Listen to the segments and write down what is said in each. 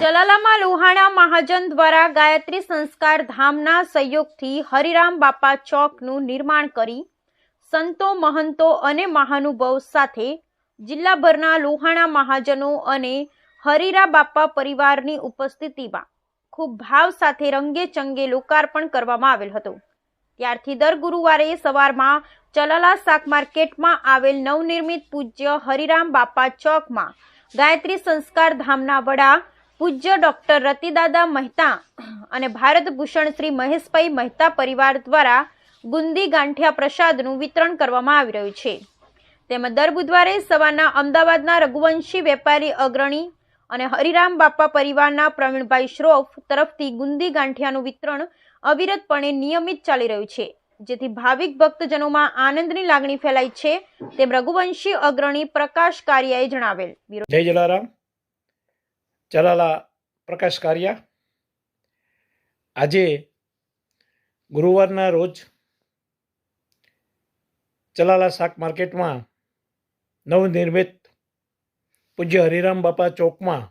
જલાલામાં લોહાણા મહાજન દ્વારા ગાયત્રી સંસ્કાર ધામના સહયોગથી હરિરામ બાપા ચોકનું નિર્માણ કરી સંતો, મહંતો અને મહાનુભાવ સાથે જિલ્લાભરના લોહાણા મહાજનો અને હરિરા બાપા પરિવારની ઉપસ્થિતિમાં ખૂબ ભાવ સાથે રંગે ચંગે લોકાર્પણ કરવામાં આવેલ હતું. ત્યારથી દર ગુરુવારે સવારમાં ચલાલા શાક માર્કેટમાં આવેલ નવનિર્મિત પૂજ્ય હરિરામ બાપા ચોકમાં ગાયત્રી સંસ્કાર ધામના વડા પૂજ્ય ડોક્ટર રતિદાદા મહેતા અને ભારત ભૂષણ શ્રી મહેશભાઈ મહેતા પરિવાર દ્વારા ગુંદી ગાંઠિયા પ્રસાદનું વિતરણ કરવામાં આવી રહ્યું છે. તેમજ દર બુધવારે સવારના અમદાવાદના રઘુવંશી વેપારી અગ્રણી અને હરિરામ બાપા પરિવારના પ્રવીણભાઈ શ્રોફ તરફથી ગુંદી ગાંઠિયાનું વિતરણ અવિરતપણે નિયમિત ચાલી રહ્યું છે. જેથી ભાવિક ભક્તજનોમાં આનંદની લાગણી ફેલાઈ છે તેમ રઘુવંશી અગ્રણી પ્રકાશ કારિયાએ જણાવેલ. જય જલારામ. ચલાલા પ્રકાશ કારિયા. આજે ગુરુવારના રોજ ચલાલા શાક માર્કેટમાં નવનિર્મિત પૂજ્ય હરિરામ બાપા ચોકમાં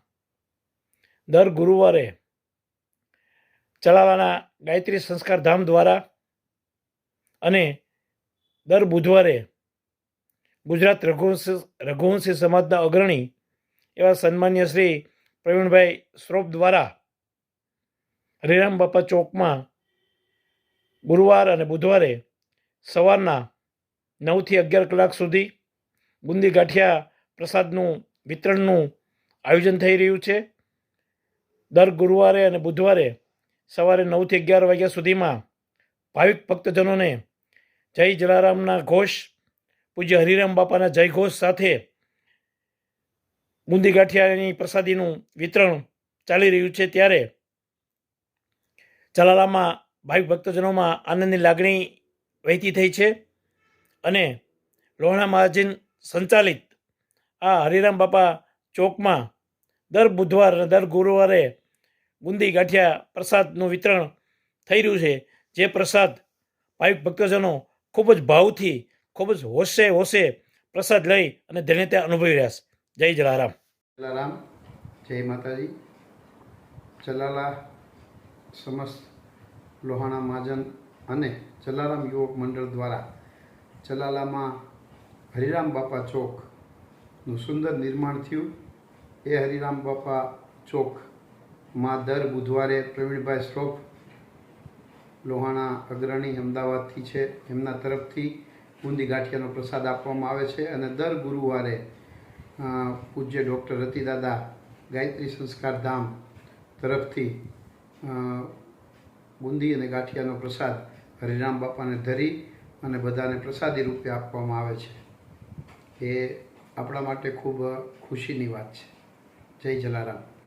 દર ગુરુવારે ચલાલાના ગાયત્રી સંસ્કાર ધામ દ્વારા અને દર બુધવારે ગુજરાત રઘુવંશી રઘુવંશી સમાજના અગ્રણી એવા સન્માન્ય શ્રી પ્રવીણભાઈ શ્રોફ દ્વારા હરિરામ બાપા ચોકમાં ગુરુવાર અને બુધવારે સવારના નવથી અગિયાર કલાક સુધી બુંદી ગાંઠિયા પ્રસાદનું વિતરણનું આયોજન થઈ રહ્યું છે. દર ગુરુવારે અને બુધવારે સવારે નવથી અગિયાર વાગ્યા સુધીમાં ભાવિક ભક્તજનોને જય જલારામના ઘોષ, પૂજ્ય હરિરામ બાપાના જય ઘોષ સાથે બુંદી ગાંઠિયાની પ્રસાદીનું વિતરણ ચાલી રહ્યું છે ત્યારે ચલાલામાં ભાવિક ભક્તજનોમાં આનંદની લાગણી વહેતી થઈ છે અને લોહણા મહાજન સંચાલિત આ હરિરામ બાપા ચોકમાં દર બુધવાર અને દર ગુરુવારે બુંદી ગાંઠિયા પ્રસાદનું વિતરણ થઈ રહ્યું છે. જે પ્રસાદ ભાવિક ભક્તજનો ખૂબ જ ભાવથી, ખૂબ જ હોશે હોશે પ્રસાદ લઈ અને ધન્યતા અનુભવી રહ્યા છે. જય જલારામ. જલારામ. જય માતાજી. જલાલા સમસ્ત લોહાણા મહાજન અને જલારામ યુવક મંડળ દ્વારા જલાલામાં હરિરામ બાપા ચોકનું સુંદર નિર્માણ થયું. એ હરિરામ બાપા ચોકમાં દર બુધવારે પ્રવીણભાઈ શ્રોફ લોહાણા અગ્રણી અમદાવાદથી છે. એમના તરફથી બુંદી ગાંઠિયાનો પ્રસાદ આપવામાં આવે છે અને દર ગુરુવારે પૂજ્ય ડૉક્ટર રતિદાદા ગાયત્રી સંસ્કાર ધામ તરફથી બુંદી અને ગાંઠિયાનો પ્રસાદ હરિરામ બાપાને ધરી અને બધાને પ્રસાદી રૂપે આપવામાં આવે છે. એ આપણા માટે ખૂબ ખુશીની વાત છે. જય જલારામ.